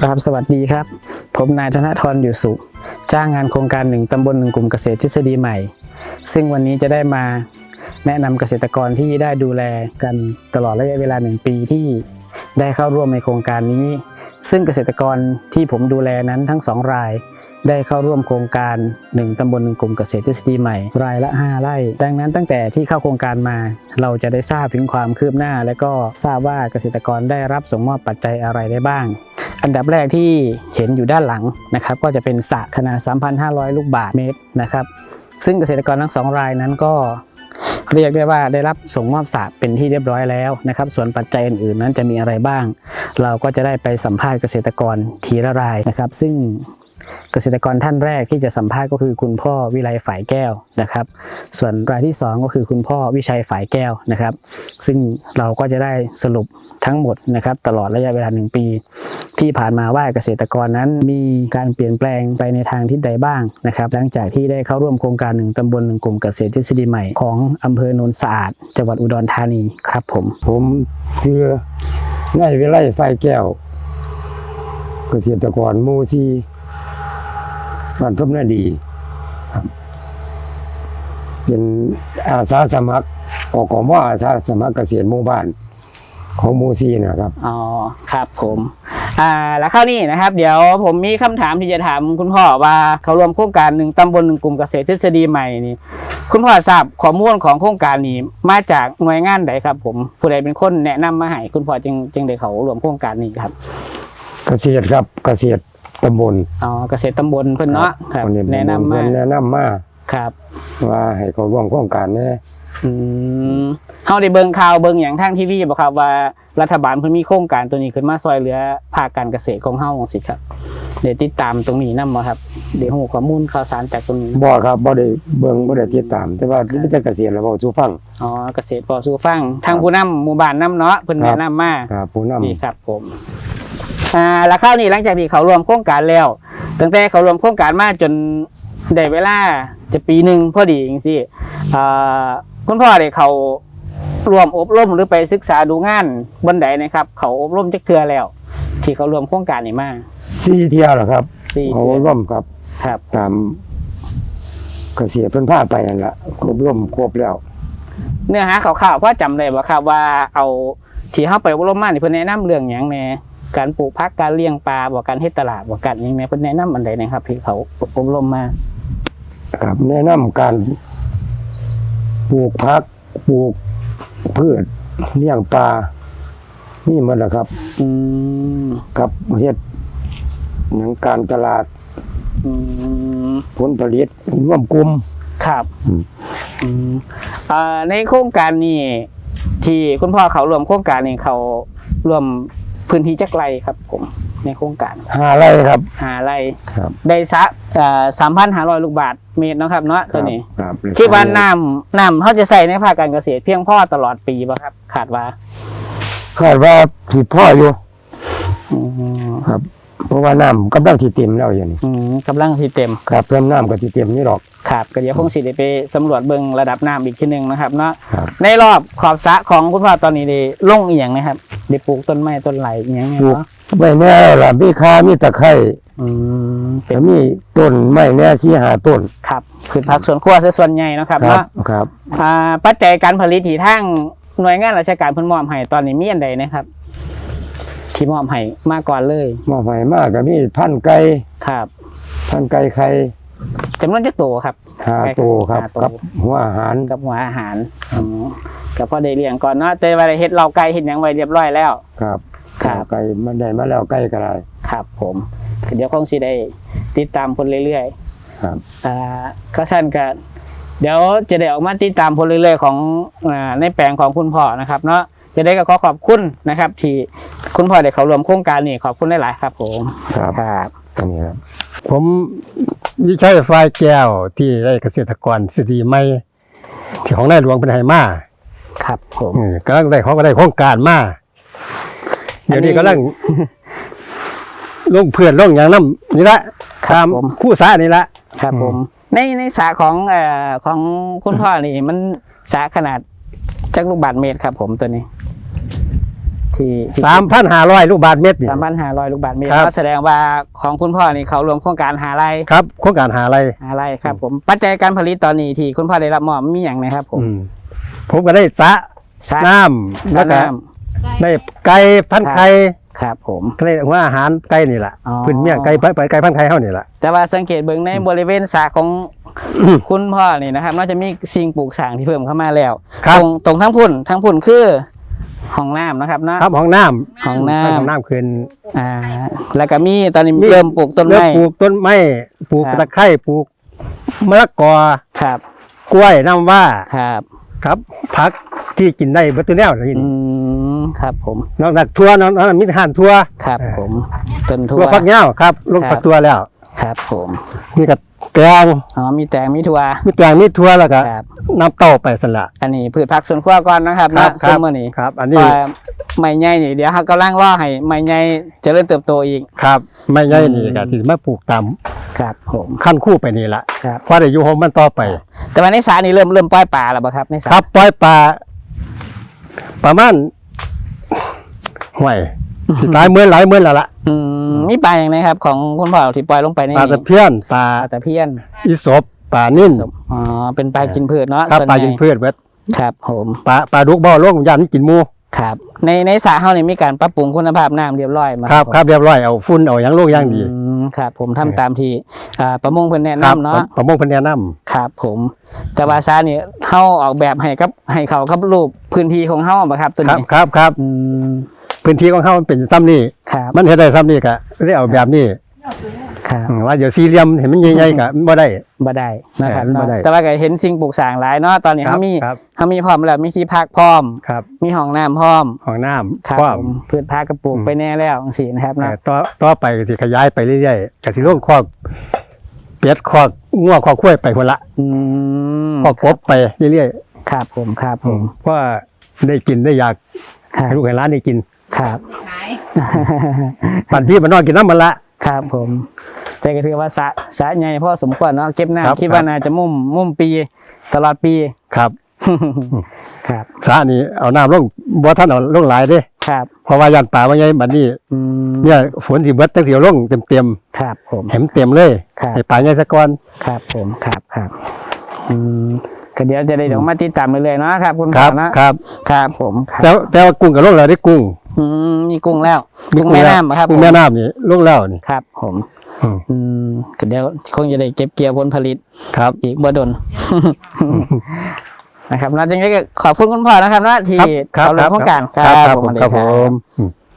ครับสวัสดีครับ ผมนายธนทรอยู่สุข จ้างงานโครงการหนึ่งตำบลหนึ่งกลุ่มเกษตรทฤษฎีใหม่ ซึ่งวันนี้จะได้มาแนะนำเกษตรกรที่ได้ดูแลกันตลอดระยะเวลาหนึ่งปีที่ได้เข้าร่วมในโครงการนี้ ซึ่งเกษตรกรที่ผมดูแลนั้นทั้งสองราย ได้เข้าร่วมโครงการ 1 ตำบลหนึ่งกลุ่มเกษตรทฤษฎีใหม่ รายละ 5 ไร่ ดังนั้นตั้งแต่ที่เข้าโครงการมา เราจะได้ทราบถึงความคืบหน้า และก็ทราบว่าเกษตรกรได้รับส่งมอบปัจจัยอะไรได้บ้าง อันดับแรกที่เห็นอยู่ด้านหลังนะครับก็จะเป็นสระขนาด 3,500 ลูกบาศก์เมตรนะครับซึ่งเกษตรกรทั้งสองรายนั้นก็ เรียกได้ว่าได้รับส่งมอบสระเป็นที่เรียบร้อยแล้วนะครับ ส่วนปัจจัยอื่นๆนั้นจะมีอะไรบ้าง เราก็จะได้ไปสัมภาษณ์เกษตรกรทีละรายนะครับ ซึ่ง เกษตรกรท่านแรกที่จะสัมภาษณ์ก็คือคุณพ่อวิไลฝ่ายแก้วนะครับ ส่วนรายที่สองก็คือคุณพ่อวิชัยฝ่ายแก้วนะครับ ซึ่งเราก็จะได้สรุปทั้งหมดนะครับ ตลอดระยะเวลาหนึ่งปี ที่ผ่านมาว่าเกษตรกรนั้นมีการเปลี่ยนแปลงไปในทางทิศใดบ้างนะครับ หลังจากที่ได้เข้าร่วมโครงการหนึ่งตำบลหนึ่งกลุ่มเกษตรทฤษฎีใหม่ของอำเภอโนนสะอาด จังหวัดอุดรธานีครับผม ผมชื่อนายวิไลไฟแก้ว เกษตรกรหมูซี บ้านทบนาดีครับ เป็นอาสาสมัครออกของว่าอาสาสมัครเกษตรหมู่บ้าน ของหมูซีนะครับ อ๋อครับผม อ่าแล้วคราวนี้นะครับ เดี๋ยวผมมีคำถามที่จะถามคุณพ่อว่าเขารวมโครงการหนึ่งตำบลหนึ่งกลุ่มเกษตรทฤษฎีใหม่นี่ คุณพ่อทราบข้อมูลของโครงการนี้มาจากหน่วยงานใดครับ ผมผู้ใดเป็นคนแนะนำมาให้คุณพ่อจึงจึงได้เขารวมโครงการนี้ครับ เกษตรครับเกษตร ตำบลอ๋อเกษตรตำบลเพิ่นเนาะครับคนนี้แนะนำมาเพิ่แนะนำมาครับว่าให้เขาร่วมโครงการแหนี้อืมเฮาได้เบิ่งข่าวเบิ่งอย่างทางทีวีบ่ครับว่ารัฐบาลเพิ่นมีโครงการตัวนี้ขึ้นมาซอยเหลือภาคการเกษตรของเฮาจังซี่ครับเดี๋ยวติดตามตรงนี้นำบ่ครับเดี๋ยวฮู้ข้อมูลข่าวสารจากตรงนี้บ่ครับบ่ได้เบิ่งบ่ได้ติดตาม แต่ว่ามีแต่เกษตรแล้วเว้าสู่ฟังอ๋อเกษตรพอสู่ฟังทางผู้นำหมู่บ้านนำเนาะเพิ่นครัแนะบนำมาครับผู้นำนี่ครับผม อ่าแล้วคราวนี้หลังจากที่เขารวมโครงการแล้ว ตั้งแต่เขารวมโครงการมาจนได้เวลาจะปีหนึ่งพอดีจริงสิอ่าคุณพ่อได้เขารวมอบรมหรือไปศึกษาดูงานบนใดนะครับ เขาอบรมจักเทือแล้ว ที่เขารวมโครงการนี้มาสี่เที่ยวเหรอครับสี่เขาเทื่อร่วมครับ ครับ ตามเกษตรเพิ่นพาไปนั่นละครบร่วมครบแล้ว เนื้อหาข่าวๆพ่อจำได้บ่ครับว่าเอาที่เข้าไปอบรมมานี่เพิ่นแนะนำเรื่องหยังแหน่ การปลูกพักการเลี้ยงปลาบ่การเฮ็ดตลาดบ่การหยังแหน่เพิ่นแนะนำอันใดนะครับที่เขาอบรมมาครับแนะนำการปลูกผักปลูกพืชเลี้ยงปลานี่หมันแหละครับ อืมครับเฮ็ดหนังการตลาดอืมผลผลิตร่วมกลุ่มครับอืมอืมอ่าในโครงการนี้ที่คุณพ่อเขารวมโครงการนี้เขารวม พื้นที่จักไรครับ ผมในโครงการหาไรครับ หาไรครับ ได้สะสามพันห้าร้อยลูกบาทเมตรเนาะครับเนาะตัวนี้ครับคิดว่าน้ำน้ำเขาจะใส่ในภาคการเกษตรเพียงพอตลอดปีป่ะครับ ขาดว่าคาดว่าสิพ่ออยู่อืมครับ เพราะว่าน้ำกำลังสิเต็มแล้วอย่างนี้อืมกำลังที่เต็ม ครับเพิ่มน้ำก็สิเต็มนี่หรอก ครับก็เดี๋ยวคงสิได้ไปสำรวจเบิ่งระดับน้ำอีกทีหนึงนะครับเนาะครับ ในรอบขอบสระของคุณพ่อตอนนี้ได้ลงอีหยังนะครับได้ปลูกต้นไม้ต้นไหลอีหยังเนี่ยปลูกเนาะไว้แน่ล่ะมีคามีตะไคร้อืมเป็แต่นมีต้นไม้แน่สี่หาต้นครับพืชผักสวนครัวซะส่วนใหญ่เนาะครับครัเนาะครับ อ่าปัจจัยการผลิตที่ทางหน่วยงานราชการเพิ่นมอบให้ตอนนี้มีอันใดนะครับ ที่มอบให้มาก่อนเลยมาใหม่มากก็มีพันไก่ครับ พันไก่ไข่จำนวนจักโตครับหาตัวครับหาตัวกับหัวอาหารกับหัวอาหารอ๋อก็พอได้เลี้ยงก่อนเนาะแต่ว่าได้เฮ็ดเราไก่เฮ็ดหยังไว้เรียบร้อยแล้ว ครับครับไก่มันได้มาแล้วไก่ก็ได้ครับ ผมเดี๋ยวคงสิได้ติดตามคนเรื่อยๆครับอ่าก็ชั้นก็เดี๋ยวจะได้ออกมาติดตามผลเรื่อยๆของอ่าในแปลงของคุณพ่อนะครับ เนาะ จะได้ก็ขอขอบคุณนะครับ ที่คุณพ่อได้เขารวมโครงการนี้ขอบคุณหลายๆครับ ผมครับ ครับอันนี้ครับ ผมวิชัยฝ่ายแก้วที่ได้เกษตรกรสตรีไม่ที่ของนายหลวงเป็นไหมาครับผมเออกำลังได้เขาก็ได้โครงการมาเดี๋ยวนี้กำลัง ลงเพื่อนลงอย่างน้ำนี่ละครัตาบมผมคู่สานี่ละ ครับผม ในในสาของเอ่อของคุณพ่อนี่มันสาขนาดจักลูกบาทเมตรครับ ผมตัวนี้ ที่ที่ที่สามพันห้าร้อยลูกบาทเมตรนี่ สามพันห้าร้อยลูกบาทเมตรครับ ก็แสดงว่าของคุณพ่อนี่เขารวมโครงการหาไรครับโครงการหาอะไรหาไรครับ ผมปัจจัยการผลิตตอนนี้ที่คุณพ่อได้รับมอบมีอย่างไรครับ ผมอืมผมก็ได้สระสระน้ำสแล้ระวก็น้ได้ไก่พันไข่ำครับ ผม ก็ได้ว่าอาหารไก่นี่แหละอ๋อ พื้นเมี่ยงไก่ไปไก่พันไข่เฮานี่แหละ แต่ว่าสังเกตเบิ่งในบริเวณสระของคุณพ่อนี่นะครับน่าจะมีสิ่งปลูกสร้างที่เพิ่มเข้ามาแล้ว ครับ ตรงตรงทั้งพุ่นทั้งพุ่นคือ ห้องน้ำนะครับเนาะ ครับห้องน้ำห้องน้ำ ห้องน้ำคืนอ่า แล้วก็มีตอนนี้มีเริ่มปลูกต้นเริ่มไม้ปลูกต้นไม้ปลูกครับ ตะไคร้ปลูกมะละกอครับ กล้วยน้ำว่าครับครับผักที่กินได้เบัตตัวแนวนี่อืมครับผม นอกจากทั่วนอกจากมิตรหานทั่วครับผมต้นทั่ทั่ววฟักเงาครับลงครับ ผักตัวแล้ว ครับผมนี่ก็แกงอ๋อมีแตงมีถั่วมีแตงมีทั่วแล้วก็ครับ น้ำเต้าไปสละ อันนี้พืชผักสวนครัวก่อนนะครับครันะบซึ่งมื่อนี้ครับ อันนี้ว่าใหม่ใหญ่นี่เดี๋ยวเขากำลังรอให้ใหม่ใหญ่เจริญเติบโตอีก ครับไม่ใหญ่นี่อืมก็ที่มาปลูกตามครับผมขั้นคู่ไปนี่ละครับ พอได้อยู่โฮมมันต่อไป แต่ว่าในสานี่เริ่มเริ่มปล่อยปลาแล้วบ่ครับในสาครับปล่อยปลาประมาณห่วย สิหลายหมื่นหลายหมื่นแล้วล่ะอืมมีปลาอย่างไรครับ ของคุณพ่อที่ปล่อยลงไปในปลาตะเพียนปลาปลาตะเพียนอีสบปลานิ่นสมอ๋อเป็นปลากินพืชเนาะครับส่วนปลาใหญ่ยินพืชเบิดครับผมปลาปลาดุกบ่อโลกยันกินหมูครับ ในในสาเฮานี่มีการปรับปรุงคุณภาพน้ำเรียบร้อยมาครับผมครับเรียบร้อยเอาฝุ่นเอาหยังโลกอย่างดีอืมครับผมทำตามที่อ่าประมงเพิ่นแนะครับนำเนาะประมงเพันแนะนำครับ ผม แต่ว่าซานี่เฮาออกแบบให้กับให้เขากับรูปพื้นที่ของเฮาบ่ครับตัวครับนี้ครับครับอืม พื้นที่ของเขามันเป็นซ้ำนี่ครับมันเฮ็ดได้ซ้ำนี่ก็ได้เอาแบบนี้ครับอืมว่าเดี๋ยวสี่เหลี่ยมเห็นมันใหญ่ๆก็มันบ่ได้ บ่ได้นะครับเออบ่เนาะได้แต่ว่าก็เห็นสิ่งปลูกสร้างหลายเนาะตอนนี้ครัเฮามีครับเฮามีพร้อมแล้วมีที่พักพร้อม ครับมีห้องน้ำพร้อมห้องน้ำครับพร้อมผมพืชพักกระปลูกอืม ไปแน่แล้วจังซี่นะครับแต่เนาะต่อต่อไปก็สิขยายไปเรื่อยๆก็สิลงคอกเป็ดคอกงัวคอกข้วยไปคนละอืมคอกกบไปเรื่อยครับผมครับๆผมเพราะว่าได้กินได้อยากครับให้ลูกให้ร้านได้กิน ครับปั่นพี่มันนอนกินน้ำมันละ ครับผม แต่ก็ถือว่าสะสะใหญ่พอสมควรเนาะเก็บครับน้ำคิดว่าน่าจะมุ่มมุ่มปี ตลอดปี ครับ ครับสระนี่เอาน้ำลงบ่ท่านเอาลงหลายเด้ครับ เพราะว่ายันป่าว่าไงบัดนี้อืมเนี่ยฝนสิเบิดจังสิเอาลงเต็มครับผมๆเห็มเต็มเลยครับ ให้ป่าใหญ่ซะก่อน ครับผมครับครับอืมก็เดี๋ยวจะได้เดี๋ยวมาติดตามเรื่อยๆเนาะครับ คุณคพ่รัอบนะครับ ครับผมครับ แต่แต่ว่ากุ้งก็ลงแล้วได้กุ้ง อืมมีกุ้งแล้ว กุ้งแม่ล้วน้ำเหรอครับกุ้งผมแม่น้ำนี่ลงแล้วนี่ครับผมอืมอืมก็เดี๋ยวคงจะได้เก็บเกี่ยวผลผลิต ครับ อีกบ่ดนนะครับนะจังไงก็ขอบคุณคุณพ่อนะครับนะที่ครับเอาเรื่องโครงการครับครับผมครับผมสวัสดี